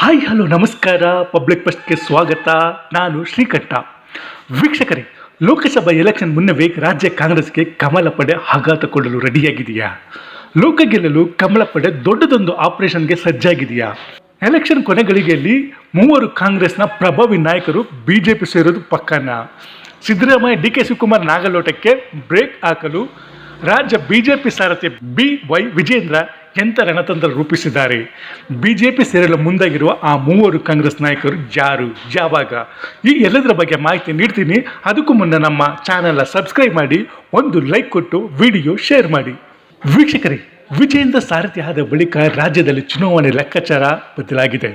Hi hello ನಮಸ್ಕಾರ. Public ಫಸ್ಟ್ಗೆ ಸ್ವಾಗತ. ನಾನು ಶ್ರೀಕಂಠ. ವೀಕ್ಷಕರೇ, ಲೋಕಸಭಾ ಎಲೆಕ್ಷನ್ ಮುನ್ನವೇ ರಾಜ್ಯ ಕಾಂಗ್ರೆಸ್ಗೆ ಕಮಲ ಪಡೆ ಆಘಾತ ಕೊಡಲು ರೆಡಿಯಾಗಿದೆಯಾ ಲೋಕ ಗೆಲ್ಲಲು ಕಮಲ ಪಡೆ ದೊಡ್ಡದೊಂದು ಆಪರೇಷನ್ಗೆ ಸಜ್ಜಾಗಿದೆಯಾ? ಎಲೆಕ್ಷನ್ ಕೊನೆಗಳಿಗೆಯಲ್ಲಿ ಮೂವರು ಕಾಂಗ್ರೆಸ್ನ ಪ್ರಭಾವಿ ನಾಯಕರು ಬಿ ಜೆ ಪಿ ಸೇರೋದು ಪಕ್ಕನ? ಸಿದ್ದರಾಮಯ್ಯ, ಡಿ ಕೆ ಶಿವಕುಮಾರ್ ನಾಗಲೋಟಕ್ಕೆ ಬ್ರೇಕ್ ಹಾಕಲು ರಾಜ್ಯ ಬಿಜೆಪಿ ಸಾರಥಿ ಬಿ ವೈ ವಿಜೇಂದ್ರ ಎಂಥ ರಣತಂತ್ರ ರೂಪಿಸಿದ್ದಾರೆ? ಬಿ ಜೆ ಪಿ ಸೇರಲು ಮುಂದಾಗಿರುವ ಆ ಮೂವರು ಕಾಂಗ್ರೆಸ್ ನಾಯಕರು ಜಾರು ಯಾವಾಗ? ಈ ಎಲ್ಲದರ ಬಗ್ಗೆ ಮಾಹಿತಿ ನೀಡ್ತೀನಿ. ಅದಕ್ಕೂ ಮುನ್ನ ನಮ್ಮ ಚಾನೆಲ್ನ ಸಬ್ಸ್ಕ್ರೈಬ್ ಮಾಡಿ, ಒಂದು ಲೈಕ್ ಕೊಟ್ಟು ವಿಡಿಯೋ ಶೇರ್ ಮಾಡಿ. ವೀಕ್ಷಕರೇ ವಿಜಯಿಂದ ಸಾರಥಿ ಆದ ಬಳಿಕ ರಾಜ್ಯದಲ್ಲಿ ಚುನಾವಣೆ ಲೆಕ್ಕಾಚಾರ ಬದಲಾಗಿದೆ.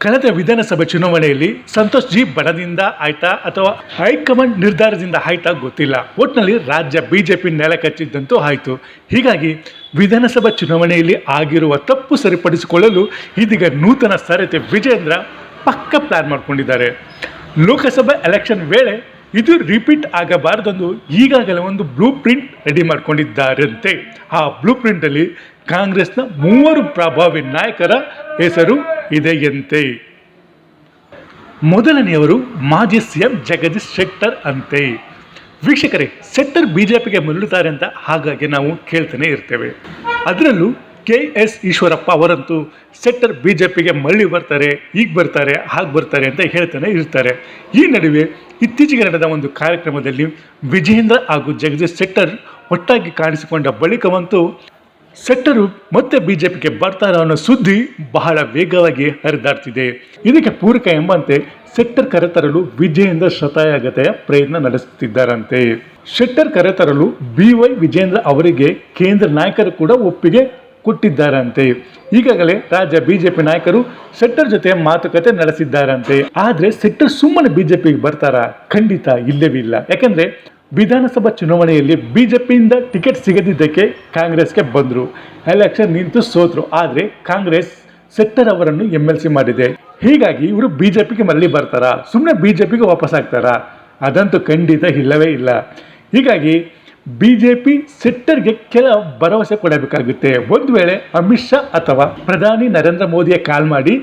ಕಳೆದ ವಿಧಾನಸಭೆ ಚುನಾವಣೆಯಲ್ಲಿ ಸಂತೋಷ್ ಜಿ ಬಣದಿಂದ ಆಯ್ತಾ ಅಥವಾ ಹೈಕಮಾಂಡ್ ನಿರ್ಧಾರದಿಂದ ಆಯ್ತಾ ಗೊತ್ತಿಲ್ಲ. ಒಟ್ಟಿನಲ್ಲಿ ರಾಜ್ಯ ಬಿಜೆಪಿ ನೆಲ ಕಚ್ಚಿದ್ದಂತೂ ಆಯಿತು. ಹೀಗಾಗಿ ವಿಧಾನಸಭಾ ಚುನಾವಣೆಯಲ್ಲಿ ಆಗಿರುವ ತಪ್ಪು ಸರಿಪಡಿಸಿಕೊಳ್ಳಲು ಇದೀಗ ನೂತನ ಸರತೆ ವಿಜೇಂದ್ರ ಪಕ್ಕ ಪ್ಲಾನ್ ಮಾಡ್ಕೊಂಡಿದ್ದಾರೆ. ಲೋಕಸಭಾ ಎಲೆಕ್ಷನ್ ವೇಳೆ ಇದು ರಿಪೀಟ್ ಆಗಬಾರ್ದೆಂದು, ಈಗಾಗಲೇ ಒಂದು ಬ್ಲೂ ಪ್ರಿಂಟ್ ರೆಡಿ ಮಾಡ್ಕೊಂಡಿದ್ದಾರಂತೆ. ಆ ಬ್ಲೂ ಪ್ರಿಂಟಲ್ಲಿ ಕಾಂಗ್ರೆಸ್ನ ಮೂವರು ಪ್ರಭಾವಿ ನಾಯಕರ ಹೆಸರು ಇದೆಯಂತೆ ಮೊದಲನೆಯವರು ಮಾಜಿ ಸಿಎಂ ಜಗದೀಶ್ ಶೆಟ್ಟರ್ ಅಂತೆ. ವೀಕ್ಷಕರೇ, ಶೆಟ್ಟರ್ ಬಿಜೆಪಿಗೆ ಮರಳುತ್ತಾರೆ ಅಂತ ಹಾಗಾಗಿ ನಾವು ಕೇಳ್ತಾನೆ ಇರ್ತೇವೆ. ಅದರಲ್ಲೂ ಕೆ ಎಸ್ ಈಶ್ವರಪ್ಪ ಅವರಂತೂ ಸೆಟ್ಟರ್ ಬಿ ಜೆ ಪಿಗೆ ಮರಳಿ ಬರ್ತಾರೆ, ಈಗ ಬರ್ತಾರೆ, ಹಾಗೆ ಬರ್ತಾರೆ ಅಂತ ಹೇಳ್ತಾನೆ ಇರ್ತಾರೆ. ಈ ನಡುವೆ ಇತ್ತೀಚೆಗೆ ನಡೆದ ಒಂದು ಕಾರ್ಯಕ್ರಮದಲ್ಲಿ ವಿಜೇಂದ್ರ ಹಾಗೂ ಜಗದೀಶ್ ಶೆಟ್ಟರ್ ಒಟ್ಟಾಗಿ ಕಾಣಿಸಿಕೊಂಡ ಬಳಿಕವಂತೂ ಸೆಟ್ಟರು ಮತ್ತೆ ಬಿಜೆಪಿಗೆ ಬರ್ತಾರ ಅನ್ನೋ ಸುದ್ದಿ ಬಹಳ ವೇಗವಾಗಿ ಹರಿದಾಡ್ತಿದೆ. ಇದಕ್ಕೆ ಪೂರಕ ಎಂಬಂತೆ ಸೆಟ್ಟರ್ ಕರೆತರಲು ವಿಜೇಂದ್ರ ಶತಾಯಗತೆಯ ಪ್ರಯತ್ನ ನಡೆಸುತ್ತಿದ್ದಾರಂತೆ. ಶೆಟ್ಟರ್ ಕರೆತರಲು ಬಿ ವೈ ವಿಜೇಂದ್ರ ಅವರಿಗೆ ಕೇಂದ್ರ ನಾಯಕರು ಕೂಡ ಒಪ್ಪಿಗೆ ಕೊಟ್ಟಿದ್ದಾರಂತೆ. ಈಗಾಗಲೇ ರಾಜ್ಯ ಬಿಜೆಪಿ ನಾಯಕರು ಶೆಟ್ಟರ್ ಜೊತೆ ಮಾತುಕತೆ ನಡೆಸಿದ್ದಾರಂತೆ. ಆದ್ರೆ ಶೆಟ್ಟರ್ ಸುಮ್ಮನೆ ಬಿಜೆಪಿಗೆ ಬರ್ತಾರಾ? ಖಂಡಿತ ಇಲ್ಲವೇ ಇಲ್ಲ. ಯಾಕಂದ್ರೆ ವಿಧಾನಸಭಾ ಚುನಾವಣೆಯಲ್ಲಿ ಬಿಜೆಪಿಯಿಂದ ಟಿಕೆಟ್ ಸಿಗದಿದ್ದಕ್ಕೆ ಕಾಂಗ್ರೆಸ್ಗೆ ಬಂದರು. ಎಲೆಕ್ಷನ್ ನಿಂತು ಸೋತರು. ಆದರೆ ಕಾಂಗ್ರೆಸ್ ಸೆಟ್ಟರ್ ಅವರನ್ನು ಎಂ ಎಲ್ ಸಿ ಮಾಡಿದೆ. ಹೀಗಾಗಿ ಇವರು ಬಿಜೆಪಿಗೆ ಮರಳಿ ಬರ್ತಾರಾ? ಸುಮ್ಮನೆ ಬಿಜೆಪಿಗೆ ವಾಪಸ್ ಆಗ್ತಾರಾ? ಅದಂತೂ ಖಂಡಿತ ಇಲ್ಲವೇ ಇಲ್ಲ. ಹೀಗಾಗಿ ಬಿ ಜೆ ಪಿ ಸೆಟ್ಟರ್ಗೆ ಕೆಲ ಭರವಸೆ ಕೊಡಬೇಕಾಗುತ್ತೆ. ಒಂದು ವೇಳೆ ಅಮಿತ್ ಶಾ ಅಥವಾ ಪ್ರಧಾನಿ ನರೇಂದ್ರ ಮೋದಿಯ ಕಾಲ್ ಮಾಡಿ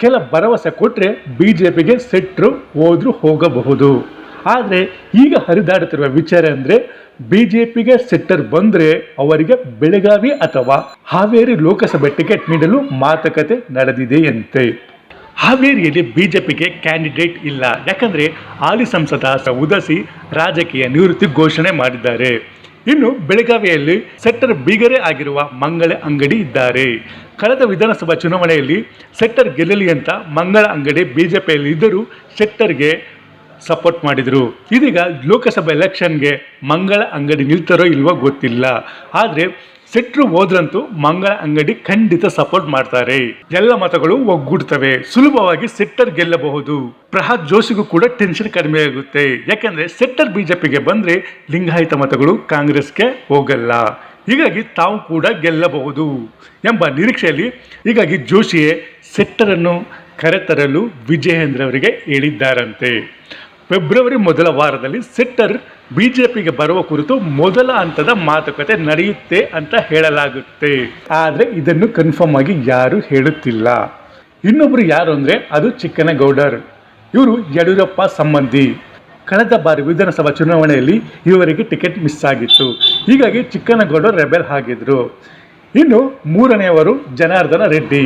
ಕೆಲ ಭರವಸೆ ಕೊಟ್ಟರೆ ಬಿ ಜೆ ಪಿಗೆ ಸೆಟ್ರು ಹೋದರೂ ಹೋಗಬಹುದು. ಆದರೆ ಈಗ ಹರಿದಾಡುತ್ತಿರುವ ವಿಚಾರ ಅಂದರೆ ಬಿ ಜೆ ಪಿಗೆ ಸೆಟ್ಟರ್ ಬಂದರೆ ಅವರಿಗೆ ಬೆಳಗಾವಿ ಅಥವಾ ಹಾವೇರಿ ಲೋಕಸಭೆ ಟಿಕೆಟ್ ನೀಡಲು ಮಾತುಕತೆ ನಡೆದಿದೆಯಂತೆ. ಹಾವೇರಿಯಲ್ಲಿ ಬಿಜೆಪಿಗೆ ಕ್ಯಾಂಡಿಡೇಟ್ ಇಲ್ಲ. ಯಾಕಂದ್ರೆ ಹಾಲಿ ಸಂಸದ ಉದಸಿ ರಾಜಕೀಯ ನಿವೃತ್ತಿ ಘೋಷಣೆ ಮಾಡಿದ್ದಾರೆ. ಇನ್ನು ಬೆಳಗಾವಿಯಲ್ಲಿ ಸೆಕ್ಟರ್ ಬೀಗರೆ ಆಗಿರುವ ಮಂಗಳ ಅಂಗಡಿ ಇದ್ದಾರೆ. ಕಳೆದ ವಿಧಾನಸಭಾ ಚುನಾವಣೆಯಲ್ಲಿ ಸೆಕ್ಟರ್ ಗೆಲ್ಲಲಿ ಅಂತ ಮಂಗಳ ಅಂಗಡಿ ಬಿಜೆಪಿಯಲ್ಲಿ ಇದ್ದರೂ ಸೆಕ್ಟರ್ಗೆ ಸಪೋರ್ಟ್ ಮಾಡಿದರು. ಇದೀಗ ಲೋಕಸಭಾ ಎಲೆಕ್ಷನ್ಗೆ ಮಂಗಳ ಅಂಗಡಿ ನಿಲ್ತಾರೋ ಇಲ್ವೋ ಗೊತ್ತಿಲ್ಲ. ಆದರೆ ಸೆಟ್ರು ಹೋದ್ರಂತೂ ಮಂಗಳ ಅಂಗಡಿ ಖಂಡಿತ ಸಪೋರ್ಟ್ ಮಾಡ್ತಾರೆ. ಎಲ್ಲ ಮತಗಳು ಒಗ್ಗೂಡ್ತವೆ. ಸುಲಭವಾಗಿ ಸೆಟ್ಟರ್ ಗೆಲ್ಲಬಹುದು. ಪ್ರಹ್ಲಾದ್ ಜೋಶಿಗೂ ಕೂಡ ಟೆನ್ಷನ್ ಕಡಿಮೆ ಆಗುತ್ತೆ. ಯಾಕಂದ್ರೆ ಸೆಟ್ಟರ್ ಬಿಜೆಪಿಗೆ ಬಂದ್ರೆ ಲಿಂಗಾಯತ ಮತಗಳು ಕಾಂಗ್ರೆಸ್ಗೆ ಹೋಗಲ್ಲ. ಹೀಗಾಗಿ ತಾವು ಕೂಡ ಗೆಲ್ಲಬಹುದು ಎಂಬ ನಿರೀಕ್ಷೆಯಲ್ಲಿ ಹೀಗಾಗಿ ಜೋಶಿಯೇ ಸೆಟ್ಟರನ್ನು ಕರೆತರಲು ವಿಜಯೇಂದ್ರ ಅವರಿಗೆ ಹೇಳಿದ್ದಾರಂತೆ. ಫೆಬ್ರವರಿ ಮೊದಲ ವಾರದಲ್ಲಿ ಸೆಟ್ಟರ್ ಬಿಜೆಪಿಗೆ ಬರುವ ಕುರಿತು ಮೊದಲ ಹಂತದ ಮಾತುಕತೆ ನಡೆಯುತ್ತೆ ಅಂತ ಹೇಳಲಾಗುತ್ತೆ. ಆದರೆ ಇದನ್ನು ಕನ್ಫರ್ಮ್ ಆಗಿ ಯಾರು ಹೇಳುತ್ತಿಲ್ಲ. ಇನ್ನೊಬ್ಬರು ಯಾರು ಅಂದರೆ ಅದು ಚಿಕ್ಕನಗೌಡರ್. ಇವರು ಯಡಿಯೂರಪ್ಪ ಸಂಬಂಧಿ. ಕಳೆದ ಬಾರಿ ವಿಧಾನಸಭಾ ಚುನಾವಣೆಯಲ್ಲಿ ಇವರಿಗೆ ಟಿಕೆಟ್ ಮಿಸ್ ಆಗಿತ್ತು. ಹೀಗಾಗಿ ಚಿಕ್ಕನಗೌಡರ್ ರೆಬೆಲ್ ಆಗಿದ್ರು. ಇನ್ನು ಮೂರನೆಯವರು ಜನಾರ್ದನ ರೆಡ್ಡಿ.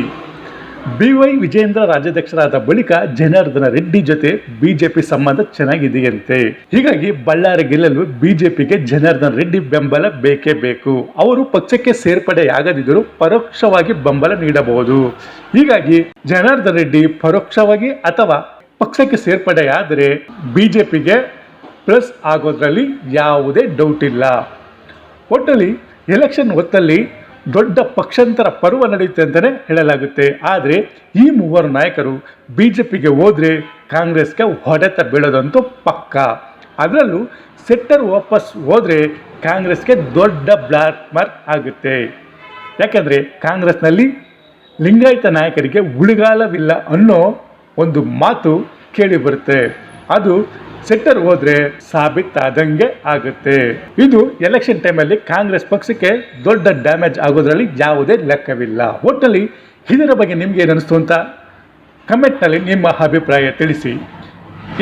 ಬಿ ವೈ ವಿಜೇಂದ್ರ ರಾಜ್ಯಾಧ್ಯಕ್ಷರಾದ ಬಳಿಕ ಜನಾರ್ದನ ರೆಡ್ಡಿ ಜೊತೆ ಬಿಜೆಪಿ ಸಂಬಂಧ ಚೆನ್ನಾಗಿದೆಯಂತೆ. ಹೀಗಾಗಿ ಬಳ್ಳಾರಿ ಗೆಲ್ಲಲು ಬಿಜೆಪಿಗೆ ಜನಾರ್ದನ ರೆಡ್ಡಿ ಬೆಂಬಲ ಬೇಕೇ ಬೇಕು. ಅವರು ಪಕ್ಷಕ್ಕೆ ಸೇರ್ಪಡೆಯಾಗದಿದ್ದರೂ ಪರೋಕ್ಷವಾಗಿ ಬೆಂಬಲ ನೀಡಬಹುದು. ಹೀಗಾಗಿ ಜನಾರ್ದನ ರೆಡ್ಡಿ ಪರೋಕ್ಷವಾಗಿ ಅಥವಾ ಪಕ್ಷಕ್ಕೆ ಸೇರ್ಪಡೆಯಾದರೆ ಬಿಜೆಪಿಗೆ ಪ್ಲಸ್ ಆಗೋದ್ರಲ್ಲಿ ಯಾವುದೇ ಡೌಟ್ ಇಲ್ಲ. ಒಟ್ಟಲ್ಲಿ ಎಲೆಕ್ಷನ್ ಹೊತ್ತಲ್ಲಿ ದೊಡ್ಡ ಪಕ್ಷಾಂತರ ಪರ್ವ ನಡೆಯುತ್ತೆ ಅಂತಲೇ ಹೇಳಲಾಗುತ್ತೆ. ಆದರೆ ಈ ಮೂವರು ನಾಯಕರು ಬಿ ಜೆ ಪಿಗೆ ಹೋದರೆ ಕಾಂಗ್ರೆಸ್ಗೆ ಹೊಡೆತ ಬೀಳೋದಂತೂ ಪಕ್ಕ. ಅದರಲ್ಲೂ ಸೆಟ್ಟರ್ ವಾಪಸ್ ಹೋದರೆ ಕಾಂಗ್ರೆಸ್ಗೆ ದೊಡ್ಡ ಬ್ಲ್ಯಾಕ್ ಮಾರ್ಕ್ ಆಗುತ್ತೆ. ಯಾಕೆಂದರೆ ಕಾಂಗ್ರೆಸ್ನಲ್ಲಿ ಲಿಂಗಾಯತ ನಾಯಕರಿಗೆ ಉಳಿಗಾಲವಿಲ್ಲ ಅನ್ನೋ ಒಂದು ಮಾತು ಕೇಳಿ ಬರುತ್ತೆ. ಅದು ಸೆಟ್ಟರ್ ಹೋದ್ರೆ ಸಾಬೀತಾದಂಗೆ ಆಗುತ್ತೆ. ಇದು ಎಲೆಕ್ಷನ್ ಟೈಮಲ್ಲಿ ಕಾಂಗ್ರೆಸ್ ಪಕ್ಷಕ್ಕೆ ದೊಡ್ಡ ಡ್ಯಾಮೇಜ್ ಆಗೋದ್ರಲ್ಲಿ ಯಾವುದೇ ಲೆಕ್ಕವಿಲ್ಲ. ಒಟ್ಟಲ್ಲಿ ಇದರ ಬಗ್ಗೆ ನಿಮ್ಗೆ ಏನು ಅನಿಸ್ತು ಅಂತ ಕಮೆಂಟ್ನಲ್ಲಿ ನಿಮ್ಮ ಅಭಿಪ್ರಾಯ ತಿಳಿಸಿ.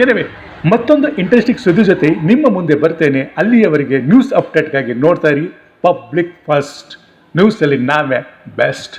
ಏನವೇ ಮತ್ತೊಂದು ಇಂಟ್ರೆಸ್ಟಿಂಗ್ ಸುದ್ದಿ ಜೊತೆ ನಿಮ್ಮ ಮುಂದೆ ಬರ್ತೇನೆ. ಅಲ್ಲಿಯವರೆಗೆ ನ್ಯೂಸ್ ಅಪ್ಡೇಟ್ಗಾಗಿ ನೋಡ್ತಾ ಇರಿ. ಪಬ್ಲಿಕ್ ಫಸ್ಟ್ ನ್ಯೂಸಲ್ಲಿ ನಾವೇ ಬೆಸ್ಟ್